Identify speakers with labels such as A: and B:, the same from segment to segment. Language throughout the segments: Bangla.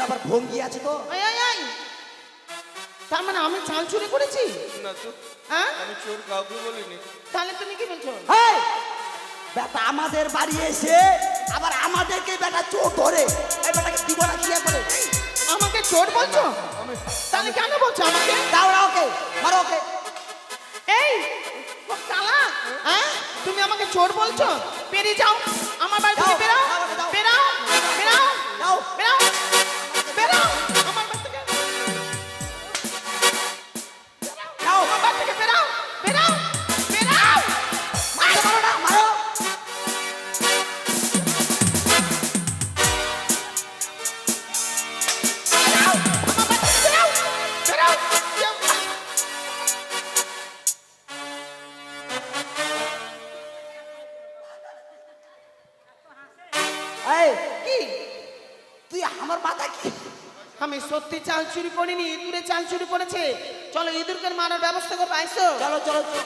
A: এগুলো আবার ভঙ্গি আছে তো।
B: তার মানে আমি চাল চুরি করেছি?
C: না তো
B: হ্যাঁ?
C: আমি চোর কাউকে বলিনি।
B: তাহলে তুমি কি বলছো!
A: বেটা আমাদের বাড়ি এসে আবার আমাদেরকে বেটা চোর ধরে। এই বেটাকে দিব না কি করে?
B: আমাকে চোর বলছো? তাহলে কেন বলছো আমাকে?
A: দাও না ওকে মারো ওকে।
B: এই হ্যাঁ? তুমি আমাকে চোর বলছো? পেরিয়ে যাও আমার বাড়ি থেকে। বেরাও
A: এই
B: কি?
A: তুই আমার মাথা কি?
B: আমি সত্যি চাল চুরি করিনি ইঁদুরে চাল চুরি করেছে। চলো ইঁদুরকে মারার ব্যবস্থা করব আইসো।
A: চলো চলো চলো।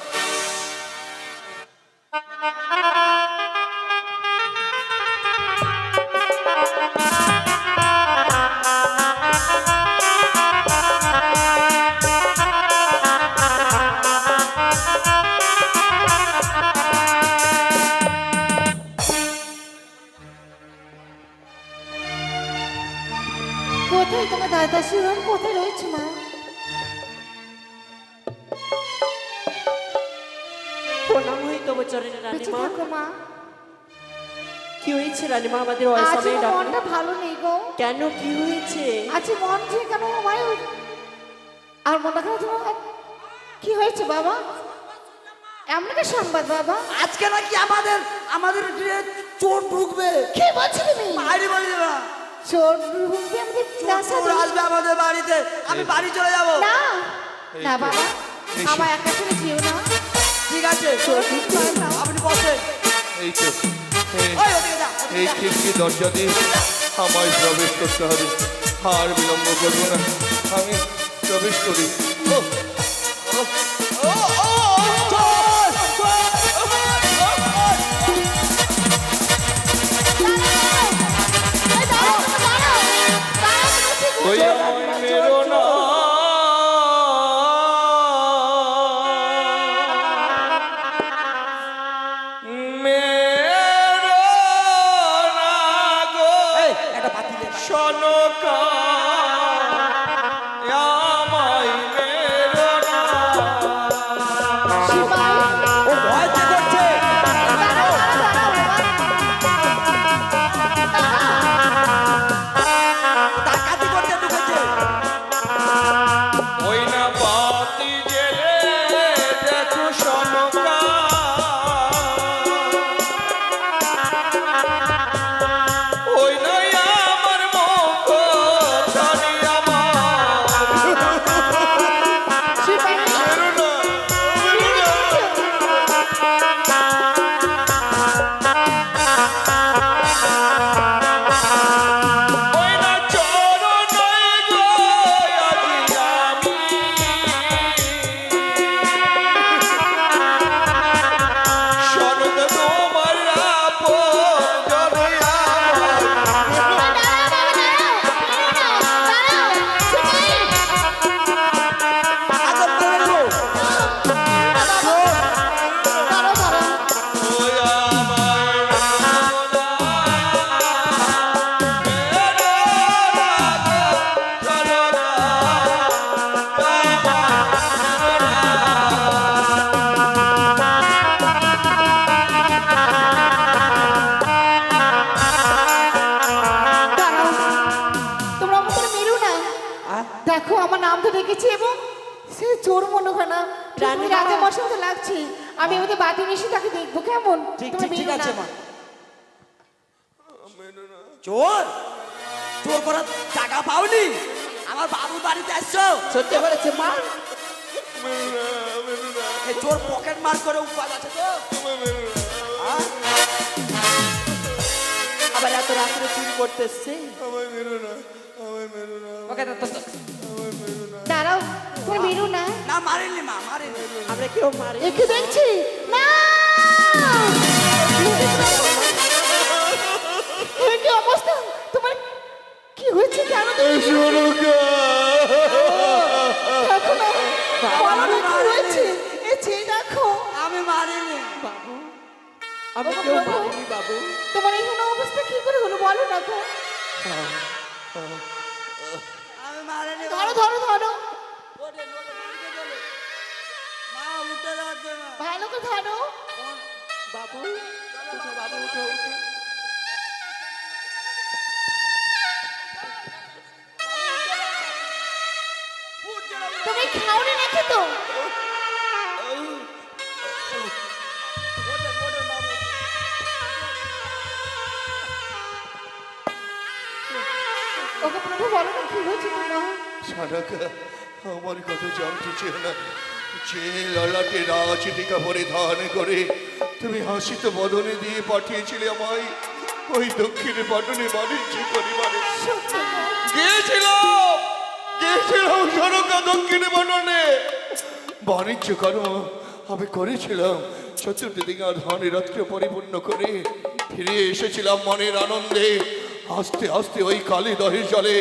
D: কোথায় তোমার দাদা শিবন কোথায় রয়েছে মা?
E: প্রণাম হই তবু চরণে রানীমা
D: মা।
E: কি হয়েছে রানীমা? আমাদের অসময়ে
D: আমার মনটা ভালো নেই গো।
E: কেন? কি হয়েছে?
D: আজ মন যে কেন আমার আর মনটা খারাপ তোমার কি হয়েছে বাবা? এমন একটা সংবাদ বাবা।
A: আজকে নাকি আমাদের আমাদের চোর ঢুকবে।
D: কি বলছো তুমি?
A: যাবে না
D: চোর। ঢুকবে আমাদের প্রাসাদে?
A: আসবে আমাদের বাড়িতে আমি বাড়ি চলে যাব।
D: না।
C: এই
D: না বাবা আমার একা ছেড়ে যেও না।
A: ঠিক আছে আপনি বসেন
C: এই তো এই-
A: ওই ওদিকে যা ওদিকে
C: এই খিড়কি দরজা দিয়ে আমায় প্রবেশ করতে হবে। আর বিলম্ব করব না। আমি প্রবেশ করি। ও, দেখো
D: তো দেখেছি এবং সে চোর মনে হয় না।
E: রানীমা।
D: রাজা মশাই মতো লাগছে। আমি ওদের বাতি মিশে তাকে দেখব। কেমন?
A: ঠিক ঠিক ঠিক আছে মা। চোর? চোর করার টাকা পাওনি? আমার বাবুর বাড়িতে আসছো
E: সত্যি বলেছে মা।
A: চোর পকেট মার করে উপায় আছে তো?
E: আবার এত রাত্রে চুরি করতে এসছে?
C: আমায় মেরো না।
A: ওকে তো- তো- তো-
D: দাঁড়াও তুমি মেরো না।
A: না মারেননি মা মারেননি।
E: আমরা কেউ মারি
D: একে দেখছি। না! এ কি অবস্থা? তোমার কি হয়েছে কেন
B: এই
A: আমি মারিনি।
E: বাবু আমি
D: বাবু,
E: কেউ
D: বাবু।
E: মারিনি বাবু।
D: তোমার এখানে অবস্থা কি করে হলো? বলো না গো।
A: আমি মারিনি
D: ধরো ধরো ধরো। ভালো করে ধরো।
E: বাবু বাবু উঠো উঠো।
D: তুমি খাওনি নাকি তো? ওকে প্রভু বলো না কি হয়েছে তোমার?
F: সারাকা আমার কথা জানতে চেয়ে না। যে ললাটে রাজটিকা পরিধান করে তুমি হাসিতে বদনে দিয়ে পাঠিয়েছিলে আমায়। ওই দক্ষিণে পাটনে বাণিজ্য পরিবারে। গিয়েছিলাম গিয়েছিলাম সরকা দক্ষিণে পাটনে। বাণিজ্য কর্ম আমি করেছিলাম। চতুর্দিকে ধনী রত্ন পরিপূর্ণ করে ফিরে এসেছিলাম মনের আনন্দে। আস্তে আস্তে ওই কালী দহে চলে?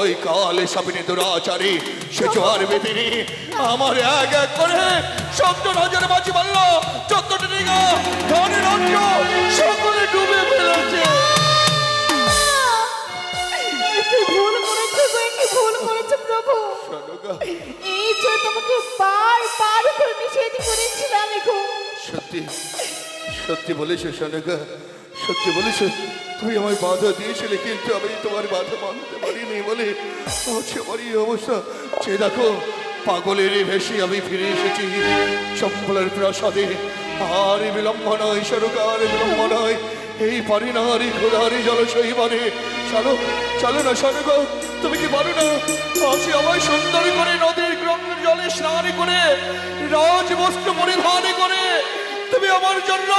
F: ওই কালে সাপিনে দুরাচারে সে জোয়ার বেদিনী আমার এক এক করে সত্য নজরে বাঁচি বলল চোদ্দটি দিঘা ধনী রত্ন সকলে ডুবে ফেলেছে।
D: ভুল করেছ গো কি ভুল করেছ প্রভু?
F: সনকা
D: এই যে তোমাকে বার বার করে নিষেধ করেছিলাম গো।
F: সত্যি সত্যি বলেছ সনকা সত্যি বলেছ তুমি আমায় বাধা দিয়েছিলে, কিন্তু আমি তোমার বাধা মানতে পারিনি বলে আজ আমার এই অবস্থা। সে দেখো পাগলের ভেসে আমি ফিরে এসেছি। চম্বলের প্রাসাদে। আর বিলম্ব নয়, সরকার বিলম্ব নয়। এই পারি না আর খোদারি জলসই মানে চলো চলো না সনক তুমি কি পারো না? আজ আমায় সুন্দরী করে নদীর গ্রন্থের জলে স্নান করে রাজ বস্ত্র পরিধান করে তুমি আমার জন্য